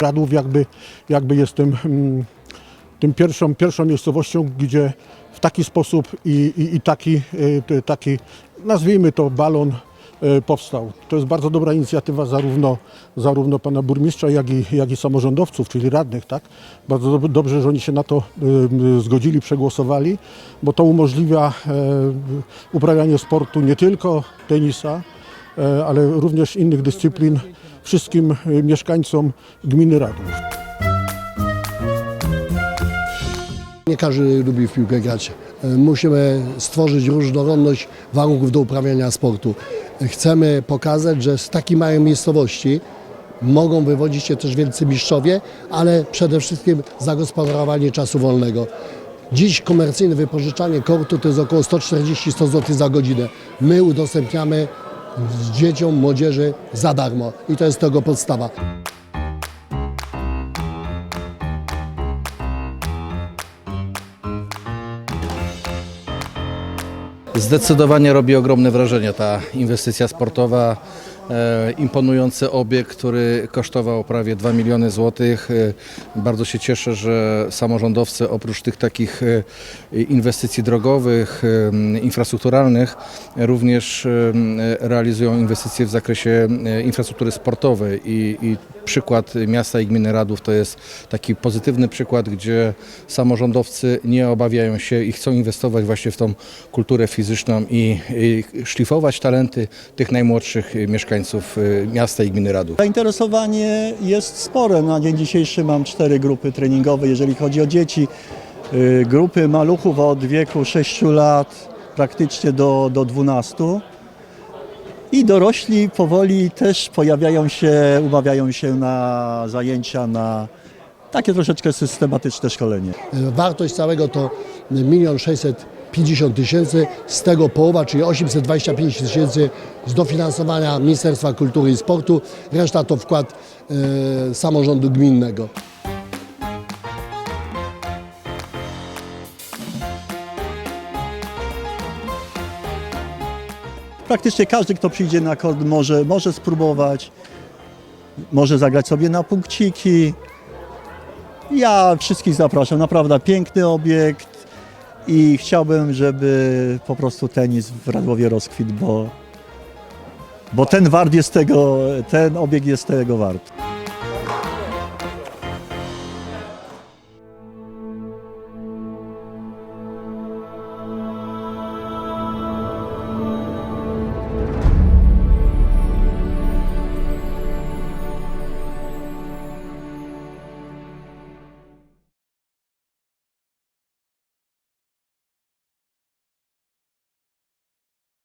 Radów jakby, jakby jest tym, mm, tym pierwszą, pierwszą miejscowością, gdzie w taki sposób i, i, i taki, y, taki, nazwijmy to balon y, powstał. To jest bardzo dobra inicjatywa zarówno, zarówno pana burmistrza, jak i, jak i samorządowców, czyli radnych. Tak? Bardzo dob- dobrze, że oni się na to y, zgodzili, przegłosowali, bo to umożliwia uprawianie sportu nie tylko tenisa, ale również innych dyscyplin wszystkim e, mieszkańcom gminy Radów. Nie każdy lubi w piłkę grać. E, Musimy stworzyć różnorodność warunków do uprawiania sportu. Chcemy pokazać, że z takiej małej miejscowości mogą wywodzić się też wielcy mistrzowie, ale przede wszystkim zagospodarowanie czasu wolnego. Dziś komercyjne wypożyczanie kortu to jest około 140-100 zł za godzinę. My udostępniamy dzieciom, młodzieży za darmo i to jest tego podstawa. Zdecydowanie robi ogromne wrażenie ta inwestycja sportowa. E, imponujący obiekt, który kosztował prawie 2 miliony złotych. E, bardzo się cieszę, że samorządowcy oprócz tych takich e, inwestycji drogowych, infrastrukturalnych, również realizują inwestycje w zakresie infrastruktury sportowej i, i przykład miasta i gminy Radów to jest taki pozytywny przykład, gdzie samorządowcy nie obawiają się i chcą inwestować właśnie w tą kulturę fizyczną i, i szlifować talenty tych najmłodszych mieszkańców y, miasta i gminy Radów. Zainteresowanie jest spore. Na dzień dzisiejszy mam cztery grupy treningowe, jeżeli chodzi o dzieci. Y, Grupy maluchów od wieku 6 lat praktycznie do, do 12. I dorośli powoli też pojawiają się, umawiają się na zajęcia, na takie troszeczkę systematyczne szkolenie. Wartość całego to 1 650 tysięcy, z tego połowa, czyli 825 tysięcy z dofinansowania Ministerstwa Kultury i Sportu, reszta to wkład e, samorządu gminnego. Praktycznie każdy, kto przyjdzie na kord, może, może spróbować, może zagrać sobie na punkciki. Ja wszystkich zapraszam, naprawdę piękny obiekt i chciałbym, żeby po prostu tenis w Radłowie rozkwitł, bo, bo ten wart jest tego, ten obiekt jest tego wart.